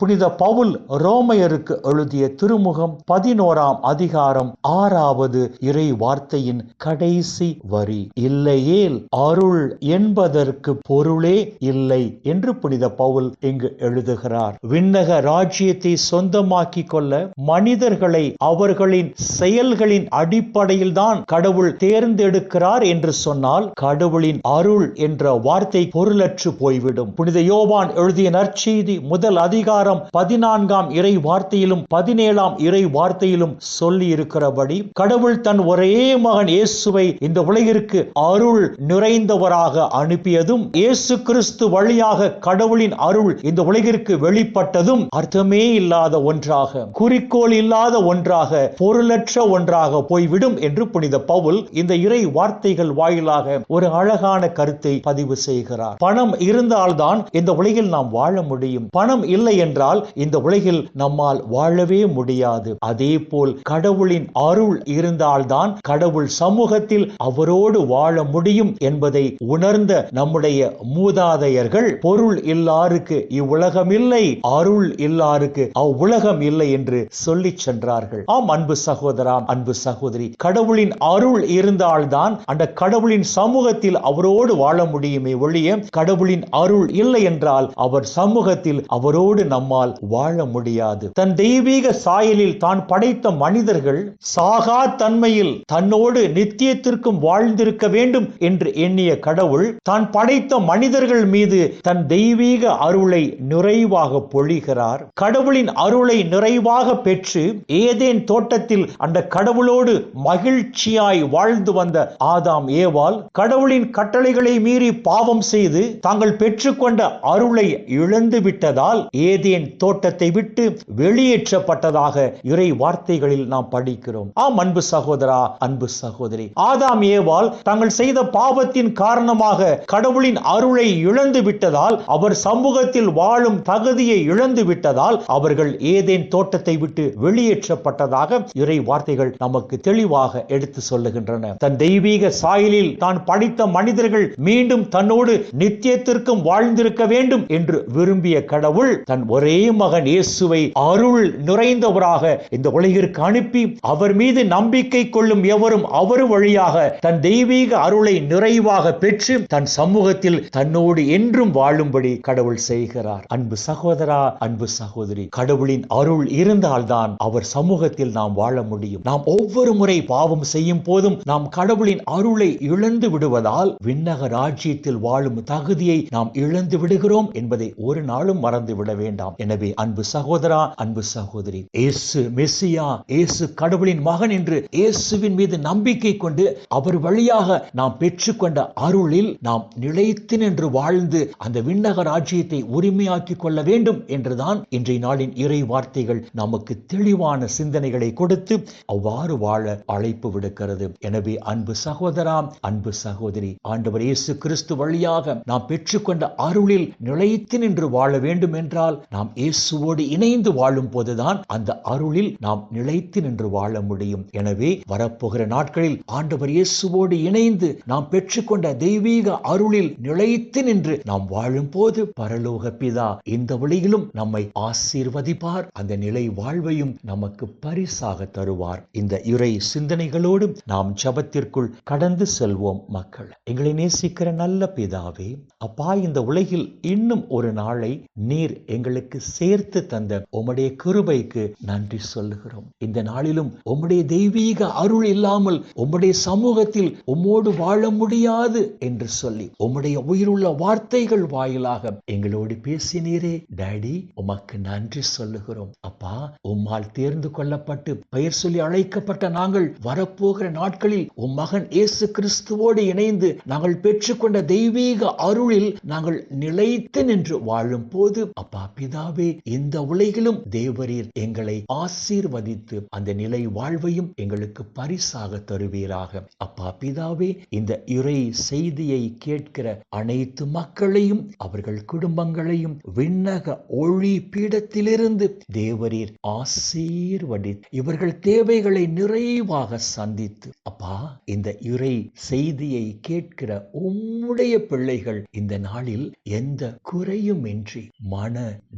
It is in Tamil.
புனித பவுல் ரோமையருக்கு எழுதிய திருமுகம் பதினோராம் அதிகாரம் ஆறாவது இறை வார்த்தையின் கடைசி வரி. இல்லையேல் அருள் என்பதற்கு பொருளே இல்லை என்று புனித பவுல் இங்கு எழுதுகிறார். விண்ணக ராஜ்யத்தை சொந்தமாக்கி கொள்ள மனிதர்களை அவர்களின் செயல்களின் அடிப்படையில் தான் கடவுள் தேர்ந்தெடுக்கிறார் என்று சொன்னால் கடவுளின் அருள் என்ற வார்த்தை பொருளற்று போய்விடும். புனித யோவான் எழுதிய நற்செய்தி முதல் அதிகாரம் அதிகாரம் பதினான்காம் இறை வார்த்தையிலும் பதினேழாம் இறை வார்த்தையிலும் சொல்லி இருக்கிறபடி கடவுள் தன் ஒரே மகன் இயேசுவை இந்த உலகிற்கு அருள் நிறைந்தவராக அனுப்பியதும் இயேசு கிறிஸ்து வழியாக கடவுளின் அருள் இந்த உலகிற்கு வெளிப்பட்டதும் அர்த்தமே இல்லாத ஒன்றாக குறிக்கோள் இல்லாத ஒன்றாக பொருளற்ற ஒன்றாக போய்விடும் என்று புனித பவுல் இந்த இறை வார்த்தைகள் வாயிலாக ஒரு அழகான கருத்தை பதிவு செய்கிறார். பணம் இருந்தால்தான் இந்த உலகில் நாம் வாழ முடியும். பணம் இல்லை என்றால் என்றால் இந்த உலகில் நம்மால் வாழவே முடியாது. அதே போல் கடவுளின் அருள் இருந்தால்தான் கடவுள் சமூகத்தில் அவரோடு வாழ முடியும் என்பதை உணர்ந்த நம்முடைய மூதாதையர்கள் பொருள் இல்லாருக்கு இவ்வுலகம் இல்லை அருள் இல்லாருக்கு அவ்வுலகம் இல்லை என்று சொல்லி சென்றார்கள். ஆம் அன்பு சகோதரா அன்பு சகோதரி கடவுளின் அருள் இருந்தால்தான் அந்த கடவுளின் சமூகத்தில் அவரோடு வாழ முடியுமே ஒழிய கடவுளின் அருள் இல்லை என்றால் அவர் சமூகத்தில் அவரோடு நம்மால் வாழ முடியாது. தன் தெய்வீக சாயலில் தான் படைத்த மனிதர்கள் சாகா தன்மையில் தன்னோடு நித்தியத்திற்கும் வாழ்ந்திருக்க வேண்டும் என்று எண்ணிய கடவுள் தான் படைத்த மனிதர்கள் மீது தன் தெய்வீக அருளை நிறைவாக பொழிகிறார். கடவுளின் அருளை நிறைவாக பெற்று ஏதேன் தோட்டத்தில் அந்த கடவுளோடு மகிழ்ச்சியாய் வாழ்ந்து வந்த ஆதாம் ஏவால் கடவுளின் கட்டளைகளை மீறி பாவம் செய்து தாங்கள் பெற்றுக்கொண்ட அருளை இழந்து விட்டதால் ஏதேன் தோட்டத்தை விட்டு வெளியேற்றப்பட்டதாக இறை வார்த்தைகளில் நாம் படிக்கிறோம். ஆம் அன்பு சகோதரா அன்பு சகோதரி. ஆதாம் ஏவால் தாங்கள் செய்த பாவத்தின் காரணமாக கடவுளின் அருளை இழந்து விட்டதால் அவர் சமூகத்தில் வாழும் தகுதியை இழந்து விட்டதால் அவர்கள் ஏதேன் தோட்டத்தை விட்டு வெளியேற்றப்பட்டதாக இறை வார்த்தைகள் நமக்கு தெளிவாக எடுத்து சொல்லுகின்றன. தன் தெய்வீக சாயலில் தான் படித்த மனிதர்கள் மீண்டும் தன்னோடு நித்தியத்திற்கும் வாழ்ந்திருக்க வேண்டும் என்று விரும்பிய கடவுள் தன் ஒரே மகன் இயேசுவை அருள் நிறைந்தவராக இந்த உலகிற்கு அனுப்பி அவர் மீது நம்பிக்கை கொள்ளும் எவரும் அவர் வழியாக தன் தெய்வீக அருளை நிறைவாக பெற்று தன் சமூகத்தில் தன்னோடு என்றும் வாழும்படி கடவுள் செய்கிறார். அன்பு சகோதரா அன்பு சகோதரி கடவுளின் அருள் இருந்தால்தான் அவர் சமூகத்தில் நாம் வாழ முடியும். நாம் ஒவ்வொரு முறை பாவம் செய்யும் போதும் நாம் கடவுளின் அருளை இழந்து விடுவதால் விண்ணக ராஜ்யத்தில் வாழும் தகுதியை நாம் இழந்து விடுகிறோம் என்பதை ஒரு நாளும் மறந்து விட வேண்டாம். வேண்டாம் எனவே அன்பு சகோதரா அன்பு சகோதரி ஏசு மெஸ்ஸியா ஏசு கடவுளின் மகன் என்று இயேசுவின் மீது நம்பிக்கை கொண்டு அவர் வழியாக நாம் பெற்றுக்கொண்ட அருளில் நாம் நிலைத்து நின்று வாழ்ந்து அந்த விண்ணக ராஜ்யத்தை உரிமையாக்கி கொள்ள வேண்டும் என்றுதான் இன்றைய நாளின் இறை வார்த்தைகள் நமக்கு தெளிவான சிந்தனைகளை கொடுத்து அவ்வாறு வாழ அழைப்பு விடுக்கிறது. எனவே அன்பு சகோதரா அன்பு சகோதரி ஆண்டவர் இயேசு கிறிஸ்து வழியாக நாம் பெற்றுக்கொண்ட அருளில் நிலைத்து நின்று வாழ வேண்டும் என்றால் நாம் இயேசுவோடு இணைந்து வாழும் போதுதான் அந்த அருளில் நாம் நிலைத்து நின்று வாழ முடியும். எனவே வரப்போகிற நாட்களில் ஆண்டவர் இயேசுவோடு இணைந்து நாம் பெற்றுக்கொண்ட தெய்வீக அருளில் நிலைத்து நின்று நாம் வாழும் போது பரலோக பிதா இந்த வழியிலும் நம்மை ஆசீர்வதிப்பார். அந்த நிலை வாழ்வையும் நமக்கு பரிசாக தருவார். இந்த இறை சிந்தனைகளோடு நாம் ஜபத்திற்குள் கடந்து செல்வோம் மக்கள். எங்களை நேசிக்கிற நல்ல பிதாவே அப்பா இந்த உலகில் இன்னும் ஒரு நாளை நீர் எங்களுக்கு சேர்த்து தந்த உம்முடைய கிருபைக்கு நன்றி சொல்லுகிறோம். இந்த நாளிலும் உம்முடைய தெய்வீக அருள் இல்லாமல் உம்முடைய சமூகத்தில் உம்மோடு வாழ முடியாது என்று சொல்லி உம்முடைய உயிருள்ள வார்த்தைகள் வாயிலாக எங்களோடு பேசினீரே. டேடி உமக்கு நன்றி சொல்லுகிறோம். அப்பா உம்மால் தேர்ந்து கொள்ளப்பட்டு பெயர் சொல்லி அழைக்கப்பட்ட நாங்கள் வரப்போகிற நாட்களில் உம் மகன் இயேசு கிறிஸ்துவோடு இணைந்து நாங்கள் பெற்றுக்கொண்ட தெய்வீக அருளில் நாங்கள் நிலைத்து நின்று வாழும் போது அப்பா பிதா பிதாவே இந்த உலகிலும் தேவரீர் எங்களை ஆசீர்வதித்து அந்த நிலை வாழ்வையும் எங்களுக்கு பரிசாக தருவீராக. அப்பா பிதாவே இந்த இறை செய்தியை கேட்கிற அனைத்து மக்களையும் அவர்கள் குடும்பங்களையும் விண்ணக ஒளி பீடத்திலிருந்து தேவரீர் ஆசீர்வதி இவர்கள் தேவைகளை நிறைவாக சந்தித்து. அப்பா இந்த இறை செய்தியை கேட்கிற உம்முடைய பிள்ளைகள் இந்த நாளில் எந்த குறையும் இன்றி மன